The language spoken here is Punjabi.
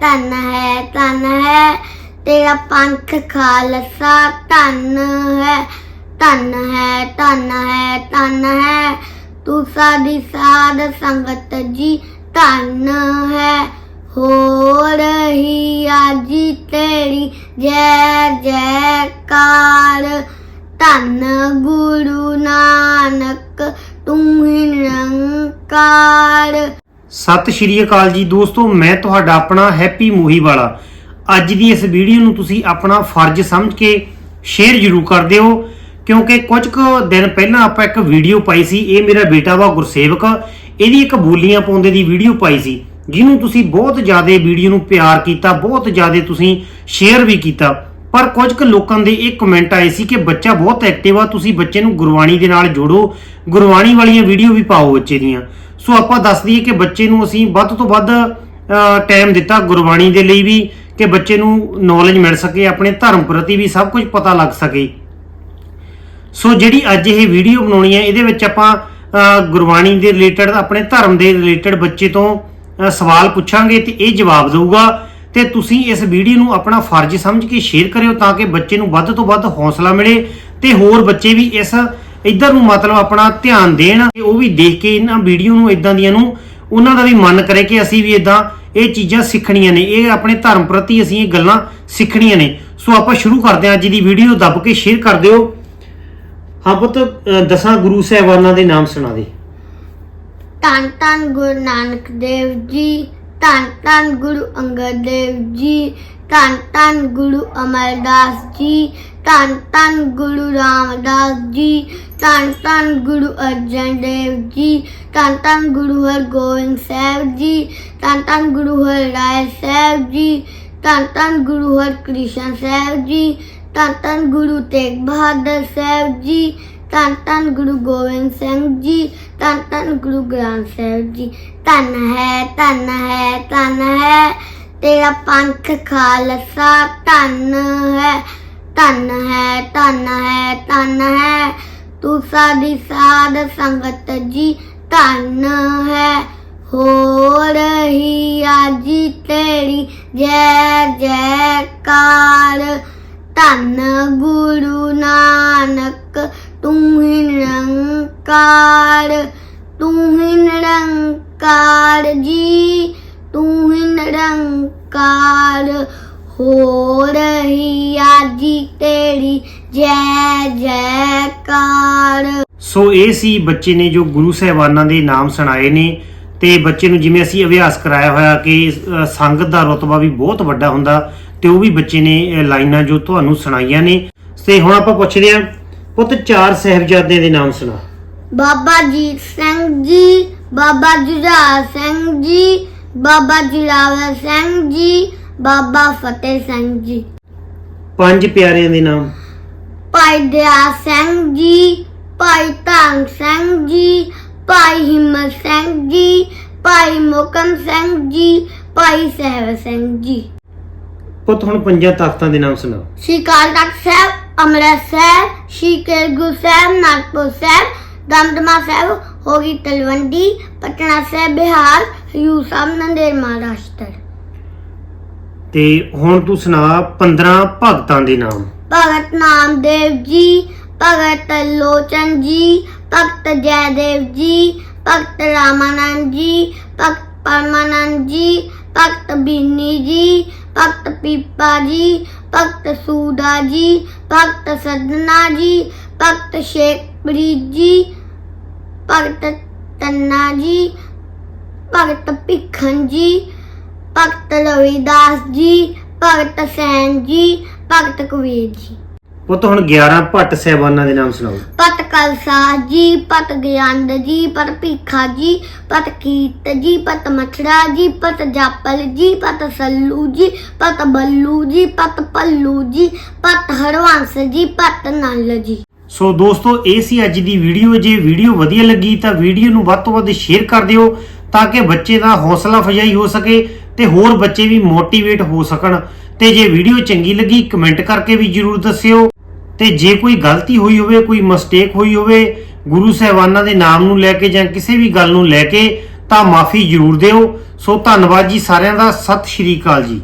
ਧੰਨ ਹੈ, ਧਨ ਹੈ, ਤੇਰਾ ਪੰਥ ਖਾਲਸਾ ਧੰਨ ਹੈ। ਧੰਨ ਹੈ ਧੰਨ ਹੈ ਧੰਨ ਹੈ, ਤੂੰ ਸਾਡੀ ਸਾਧ ਸੰਗਤ ਜੀ ਧੰਨ ਹੈ। ਹੋ ਰਹੀ ਆਜੀ ਤੇਰੀ ਜੈ ਜੈਕਾਰ। ਧੰਨ ਗੁਰੂ ਨਾਨਕ, ਤੂੰ ਹੀ ਨਿਰੰਕਾਰ। ਸਤਿ ਸ਼੍ਰੀ ਅਕਾਲ ਜੀ ਦੋਸਤੋ, ਮੈਂ ਤੁਹਾਡਾ ਆਪਣਾ ਹੈਪੀ ਮੋਹੀ ਵਾਲਾ। ਅੱਜ ਦੀ ਇਸ ਵੀਡੀਓ ਨੂੰ ਤੁਸੀਂ ਆਪਣਾ ਫਰਜ਼ ਸਮਝ ਕੇ ਸ਼ੇਅਰ ਜ਼ਰੂਰ ਕਰ ਦਿਓ, ਕਿਉਂਕਿ ਕੁਝ ਕੁ ਦਿਨ ਪਹਿਲਾਂ ਆਪਾਂ ਇੱਕ ਵੀਡੀਓ ਪਾਈ ਸੀ, ਇਹ ਮੇਰਾ ਬੇਟਾ ਵਾ ਗੁਰਸੇਵਕ, ਇਹਦੀ ਇੱਕ ਬੋਲੀਆਂ ਪਾਉਂਦੇ ਦੀ ਵੀਡੀਓ ਪਾਈ ਸੀ, ਜਿਹਨੂੰ ਤੁਸੀਂ ਬਹੁਤ ਜ਼ਿਆਦਾ ਵੀਡੀਓ ਨੂੰ ਪਿਆਰ ਕੀਤਾ, ਬਹੁਤ ਜ਼ਿਆਦਾ ਤੁਸੀਂ ਸ਼ੇਅਰ ਵੀ ਕੀਤਾ। ਪਰ ਕੁਝ ਕੁ ਲੋਕਾਂ ਦੇ ਇਹ ਕਮੈਂਟ ਆਏ ਸੀ ਕਿ ਬੱਚਾ ਬਹੁਤ ਐਕਟਿਵ ਆ, ਤੁਸੀਂ ਬੱਚੇ ਨੂੰ ਗੁਰਬਾਣੀ ਦੇ ਨਾਲ ਜੋੜੋ, ਗੁਰਬਾਣੀ ਵਾਲੀਆਂ ਵੀਡੀਓ ਵੀ ਪਾਓ ਬੱਚੇ ਦੀਆਂ। ਸੋ ਆਪਾਂ ਦੱਸ ਦਈਏ ਕਿ ਬੱਚੇ ਨੂੰ ਅਸੀਂ ਵੱਧ ਤੋਂ ਵੱਧ ਟਾਈਮ ਦਿੱਤਾ ਗੁਰਬਾਣੀ ਦੇ ਲਈ ਵੀ ਕਿ ਬੱਚੇ ਨੂੰ ਨੌਲੇਜ ਮਿਲ ਸਕੇ, ਆਪਣੇ ਧਰਮ ਪ੍ਰਤੀ ਵੀ ਸਭ ਕੁਝ ਪਤਾ ਲੱਗ ਸਕੇ। ਸੋ ਜਿਹੜੀ ਅੱਜ ਇਹ ਵੀਡੀਓ ਬਣਾਉਣੀ ਹੈ, ਇਹਦੇ ਵਿੱਚ ਆਪਾਂ ਗੁਰਬਾਣੀ ਦੇ ਰਿਲੇਟਡ ਆਪਣੇ ਧਰਮ ਦੇ ਰਿਲੇਟਡ ਬੱਚੇ ਤੋਂ ਸਵਾਲ ਪੁੱਛਾਂਗੇ ਤੇ ਇਹ ਜਵਾਬ ਦੇਊਗਾ। ਤੇ ਤੁਸੀਂ ਇਸ ਵੀਡੀਓ ਨੂੰ ਆਪਣਾ ਫਰਜ਼ ਸਮਝ ਕੇ ਸ਼ੇਅਰ ਕਰਿਓ ਤਾਂ ਕਿ ਬੱਚੇ ਨੂੰ ਵੱਧ ਤੋਂ ਵੱਧ ਹੌਸਲਾ ਮਿਲੇ ਤੇ ਹੋਰ ਬੱਚੇ ਵੀ ਇਸ ਇੱਧਰ ਨੂੰ ਮਤਲਬ ਆਪਣਾ ਧਿਆਨ ਦੇਣ ਤੇ ਉਹ ਵੀ ਦੇਖ ਕੇ ਇਹਨਾਂ ਵੀਡੀਓ ਨੂੰ ਇਦਾਂ ਦੀਆਂ ਨੂੰ ਉਹਨਾਂ ਦਾ ਵੀ ਮਨ ਕਰੇ ਕਿ ਅਸੀਂ ਵੀ ਇਦਾਂ ਇਹ ਚੀਜ਼ਾਂ ਸਿੱਖਣੀਆਂ ਨੇ, ਇਹ ਆਪਣੇ ਧਰਮ ਪ੍ਰਤੀ ਅਸੀਂ ਇਹ ਗੱਲਾਂ ਸਿੱਖਣੀਆਂ ਨੇ। ਸੋ ਆਪਾਂ ਸ਼ੁਰੂ ਕਰਦੇ ਹਾਂ ਅੱਜ ਦੀ ਵੀਡੀਓ ਦੱਬ ਕੇ ਸ਼ੇਅਰ ਕਰ ਦਿਓ। ਹਾਂ ਪੁੱਤ ਦਸਾਂ ਗੁਰੂ ਸਾਹਿਬਾਨਾਂ ਦੇ ਨਾਮ ਸੁਣਾ ਦੇ। ਧੰਨ ਧੰਨ ਗੁਰੂ ਨਾਨਕ ਦੇਵ ਜੀ, ਧੰਨ ਧੰਨ ਗੁਰੂ ਅੰਗਦ ਦੇਵ ਜੀ, ਧੰਨ ਧੰਨ ਗੁਰੂ ਅਮਰਦਾਸ ਜੀ ਧੰਨ ਧੰਨ ਗੁਰੂ ਰਾਮਦਾਸ ਜੀ, ਧੰਨ ਧੰਨ ਗੁਰੂ ਅਰਜਨ ਦੇਵ ਜੀ, ਧੰਨ ਧੰਨ ਗੁਰੂ ਹਰਗੋਬਿੰਦ ਸਾਹਿਬ ਜੀ, ਧੰਨ ਧੰਨ ਗੁਰੂ ਹਰਿਰਾਏ ਸਾਹਿਬ ਜੀ, ਧੰਨ ਧੰਨ ਗੁਰੂ ਹਰਕ੍ਰਿਸ਼ਨ ਸਾਹਿਬ ਜੀ, ਧੰਨ ਧੰਨ ਗੁਰੂ ਤੇਗ ਬਹਾਦਰ ਸਾਹਿਬ ਜੀ, ਧੰਨ ਧੰਨ ਗੁਰੂ ਗੋਬਿੰਦ ਸਿੰਘ ਜੀ, ਧੰਨ ਧੰਨ ਗੁਰੂ ਗ੍ਰੰਥ ਸਾਹਿਬ ਜੀ। ਧੰਨ ਹੈ ਧੰਨ ਹੈ ਧੰਨ ਹੈ, ਤੇਰਾ ਪੰਥ ਖਾਲਸਾ ਧੰਨ ਹੈ। ਧਨ ਹੈ, ਧੰਨ ਹੈ, ਧਨ ਹੈ। ਤੂੰ ਸਾਡੀ ਸਾਧ ਸੰਗਤ ਜੀ ਧੰਨ ਹੈ। ਹੋ ਰਹੀ ਆਜੀ ਤੇਰੀ ਜੈ ਜੈਕਾਰ। ਧੰਨ ਗੁਰੂ ਨਾਨਕ, ਤੂੰ ਹੀ ਨਿਰੰਕਾਰ। ਤੂੰ ਹੀ ਨਿਰੰਕਾਰ ਜੀ, ਤੂੰ ਹੀ ਨਿਰੰਕਾਰ। ਹੋ ਰਹੀ ਆਜੀ ਤੇਰੀ ਜੈ ਜੈਕਾਰ। ਸੋ ਇਹ ਸੀ ਬੱਚੇ ਨੇ ਜੋ ਗੁਰੂ ਸਾਹਿਬਾਨਾਂ ਦੇ ਨਾਮ ਸੁਣਾਏ ਨੇ ਤੇ ਬੱਚੇ ਨੂੰ ਜਿਵੇਂ ਅਸੀਂ ਅਭਿਆਸ ਕਰਾਇਆ ਹੋਇਆ ਕਿ ਸੰਗਤ ਦਾ ਰਤਬਾ ਵੀ ਬਹੁਤ ਵੱਡਾ ਹੁੰਦਾ ਤੇ ਉਹ ਵੀ ਬੱਚੇ ਨੇ ਲਾਈਨਾਂ ਜੋ ਤੁਹਾਨੂੰ ਸੁਣਾਈਆਂ ਨੇ। ਤੇ ਹੁਣ ਆਪਾਂ ਪੁੱਛਦੇ ਹਾਂ ਪੁੱਤ ਚਾਰ ਸਾਹਿਬਜ਼ਾਦਿਆਂ ਦੇ ਨਾਮ ਸੁਣਾ। ਬਾਬਾ ਜੀਤ ਸਿੰਘ ਜੀ ਬਾਬਾ ਜੁਝਾਰ ਸਿੰਘ ਜੀ ਬਾਬਾ ਜੁਰਾਵਰ ਸਿੰਘ ਜੀ ਬਾਬਾ ਫਤਿਹ ਸਿੰਘ ਜੀ। ਪੰਜ ਪਿਆਰਿਆਂ ਦੇ ਨਾਮ। ਭਾਈ ਦਇਆ ਸਿੰਘ ਜੀ ਭਾਈ ਧੰਨ ਸਿੰਘ ਜੀ ਭਾਈ ਹਿੰਮਤ ਸਿੰਘ ਜੀ ਭਾਈ ਮੋਕਮ ਸਿੰਘ ਜੀ ਭਾਈ ਸਹਿਬ ਸਿੰਘ ਜੀ। ਪੁੱਤ ਹੁਣ ਪੰਜਾਂ ਤਖਤਾਂ ਦੇ ਨਾਮ ਸੁਣਾ ਸ਼੍ਰੀ ਅਕਾਲ ਤਖਤ ਸਾਹਿਬ ਅੰਮ੍ਰਿਤਸਰ ਸ਼੍ਰੀ ਕਰਗੂ ਸਾਹਿਬ ਨਾਗਪੁਰ ਸਾਹਿਬ ਦਮਦਮਾ ਸਾਹਿਬ ਹੋਗੀ ਤਲਵੰਡੀ ਪਟਨਾ ਸਾਹਿਬ ਬਿਹਾਰ ਹਯੂਰ ਸਾਹਿਬ ਨੰਦੇੜ ਮਹਾਰਾਸ਼ਟਰ। ਤੇ ਹੁਣ ਤੂੰ ਸੁਣਾ 15 ਭਗਤਾਂ ਦੇ ਨਾਮ ਭਗਤ ਨਾਮਦੇਵ ਜੀ ਭਗਤ ਲੋਚਨ ਜੀ ਭਗਤ ਜੈਦੇਵ ਜੀ ਭਗਤ ਰਾਮਾਨੰਦ ਜੀ ਭਗਤ ਪਰਮਾਨੰਦ ਜੀ ਭਗਤ ਬੀਨੀ ਜੀ ਭਗਤ ਪੀਪਾ ਜੀ ਭਗਤ ਸੂਦਾ ਜੀ ਭਗਤ ਸਦਨਾ ਜੀ ਭਗਤ ਸ਼ੇਖਪੁਰੀ ਜੀ ਭਗਤ ਤੰਨਾ ਜੀ ਭਗਤ ਭਿੱਖਨ ਜੀ ਭਗਤ ਰਵਿਦਾਸ ਜੀ ਭਗਤ ਸੈਨ ਜੀ ਭਗਤ ਕਬੀਰ ਜੀ ਪੁੱਤ ਹੁਣ 11 ਭੱਟ ਸਾਹਿਬਾਨਾਂ ਦੇ ਨਾਮ ਸੁਣਾਓ ਪਤ ਕਲਸਾ ਜੀ ਪਤ ਗਿਆਨਦ ਜੀ ਪਤ ਭੀਖਾ ਜੀ ਪਤ ਕੀਤ ਜੀ ਪਤ ਮਛੜਾ ਜੀ ਪਤ ਜਾਪਲ ਜੀ ਪਤ ਸੱਲੂ ਜੀ ਪਤ ਬੱਲੂ ਜੀ ਪਤ ਪੱਲੂ ਜੀ ਪਤ ਹਰਵੰਸ ਜੀ ਪਤ ਨਲ ਜੀ ਸੋ ਦੋਸਤੋ ਇਹ ਸੀ ਅੱਜ ਦੀ ਵੀਡੀਓ ਜੇ ਵੀਡੀਓ ਵਧੀਆ ਲੱਗੀ ਤਾਂ ਵੀਡੀਓ ਨੂੰ ਵੱਧ ਤੋਂ ਵੱਧ ਸ਼ੇਅਰ ਕਰ ਦਿਓ ਤਾਂ ਕਿ ਬੱਚੇ ਦਾ ਹੌਸਲਾ ਅਫਜ਼ਾਈ ਹੋ ਸਕੇ ਤੇ ਹੋਰ ਬੱਚੇ ਵੀ ਮੋਟੀਵੇਟ ਹੋ ਸਕਣ। ਤੇ ਜੇ ਵੀਡੀਓ ਚੰਗੀ ਲੱਗੀ, ਕਮੈਂਟ ਕਰਕੇ ਵੀ ਜਰੂਰ ਦੱਸਿਓ। ਤੇ ਜੇ ਕੋਈ ਗਲਤੀ ਹੋਈ ਹੋਵੇ, ਕੋਈ ਮਿਸਟੇਕ ਹੋਈ ਹੋਵੇ, ਗੁਰੂ ਸਾਹਿਬਾਨਾਂ ਦੇ ਨਾਮ ਨੂੰ ਲੈ ਕੇ ਜਾਂ ਕਿਸੇ ਵੀ ਗੱਲ ਨੂੰ ਲੈ ਕੇ, ਤਾਂ ਮਾਫੀ ਜਰੂਰ ਦਿਓ। ਸੋ ਧੰਨਵਾਦ ਜੀ ਸਾਰਿਆਂ ਦਾ। ਸਤਿ ਸ਼੍ਰੀ ਅਕਾਲ ਜੀ।